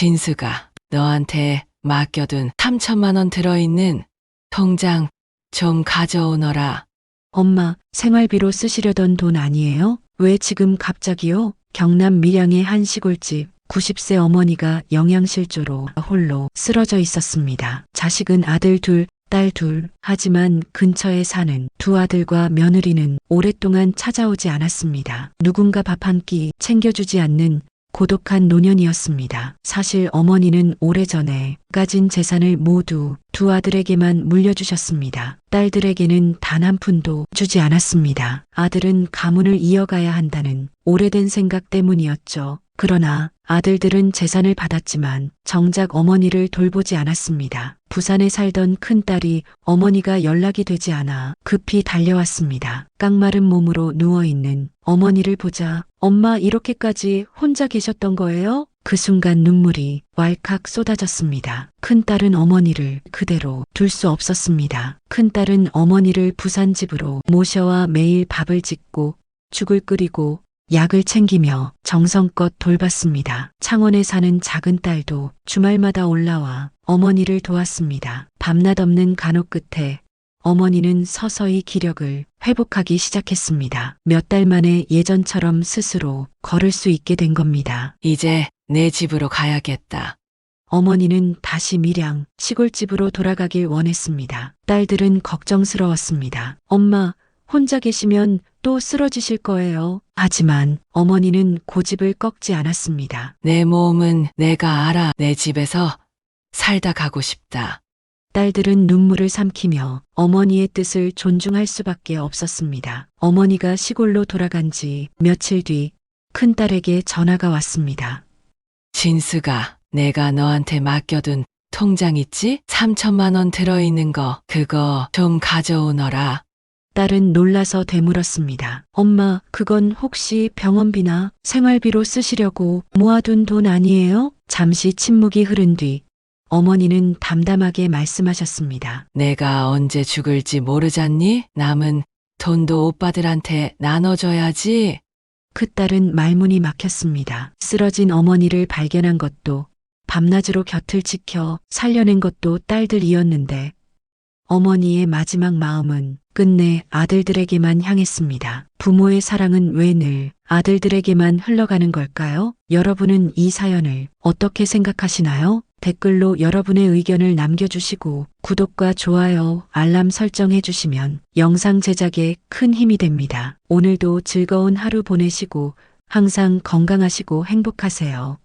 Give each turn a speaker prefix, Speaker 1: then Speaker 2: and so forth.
Speaker 1: 진수가 너한테 맡겨둔 3천만 원 들어있는 통장 좀 가져오너라.
Speaker 2: 엄마, 생활비로 쓰시려던 돈 아니에요? 왜 지금 갑자기요? 경남 밀양의 한 시골집 90세 어머니가 영양실조로 홀로 쓰러져 있었습니다. 자식은 아들 둘, 딸 둘. 하지만 근처에 사는 두 아들과 며느리는 오랫동안 찾아오지 않았습니다. 누군가 밥 한 끼 챙겨주지 않는 고독한 노년이었습니다. 사실 어머니는 오래전에 가진 재산을 모두 두 아들에게만 물려주셨습니다. 딸들에게는 단 한 푼도 주지 않았습니다. 아들은 가문을 이어가야 한다는 오래된 생각 때문이었죠. 그러나 아들들은 재산을 받았지만 정작 어머니를 돌보지 않았습니다. 부산에 살던 큰딸이 어머니가 연락이 되지 않아 급히 달려왔습니다. 깡마른 몸으로 누워있는 어머니를 보자 엄마 이렇게까지 혼자 계셨던 거예요? 그 순간 눈물이 왈칵 쏟아졌습니다. 큰딸은 어머니를 그대로 둘 수 없었습니다. 큰딸은 어머니를 부산집으로 모셔와 매일 밥을 짓고 죽을 끓이고 약을 챙기며 정성껏 돌봤습니다. 창원에 사는 작은 딸도 주말마다 올라와 어머니를 도왔습니다. 밤낮 없는 간혹 끝에 어머니는 서서히 기력을 회복하기 시작했습니다. 몇 달 만에 예전처럼 스스로 걸을 수 있게 된 겁니다.
Speaker 1: 이제 내 집으로 가야겠다.
Speaker 2: 어머니는 다시 밀양 시골집으로 돌아가길 원했습니다. 딸들은 걱정스러웠습니다. 엄마, 혼자 계시면 또 쓰러지실 거예요. 하지만 어머니는 고집을 꺾지 않았습니다.
Speaker 1: 내 몸은 내가 알아. 내 집에서 살다 가고 싶다.
Speaker 2: 딸들은 눈물을 삼키며 어머니의 뜻을 존중할 수밖에 없었습니다. 어머니가 시골로 돌아간 지 며칠 뒤 큰딸에게 전화가 왔습니다.
Speaker 1: 진수가 내가 너한테 맡겨둔 통장 있지? 3천만 원 들어있는 거 그거 좀 가져오너라.
Speaker 2: 딸은 놀라서 되물었습니다. 엄마, 그건 혹시 병원비나 생활비로 쓰시려고 모아둔 돈 아니에요? 잠시 침묵이 흐른 뒤 어머니는 담담하게 말씀하셨습니다.
Speaker 1: 내가 언제 죽을지 모르잖니? 남은 돈도 오빠들한테 나눠줘야지.
Speaker 2: 그 딸은 말문이 막혔습니다. 쓰러진 어머니를 발견한 것도 밤낮으로 곁을 지켜 살려낸 것도 딸들이었는데 어머니의 마지막 마음은 끝내 아들들에게만 향했습니다. 부모의 사랑은 왜 늘 아들들에게만 흘러가는 걸까요? 여러분은 이 사연을 어떻게 생각하시나요? 댓글로 여러분의 의견을 남겨주시고 구독과 좋아요, 알람 설정해 주시면 영상 제작에 큰 힘이 됩니다. 오늘도 즐거운 하루 보내시고 항상 건강하시고 행복하세요.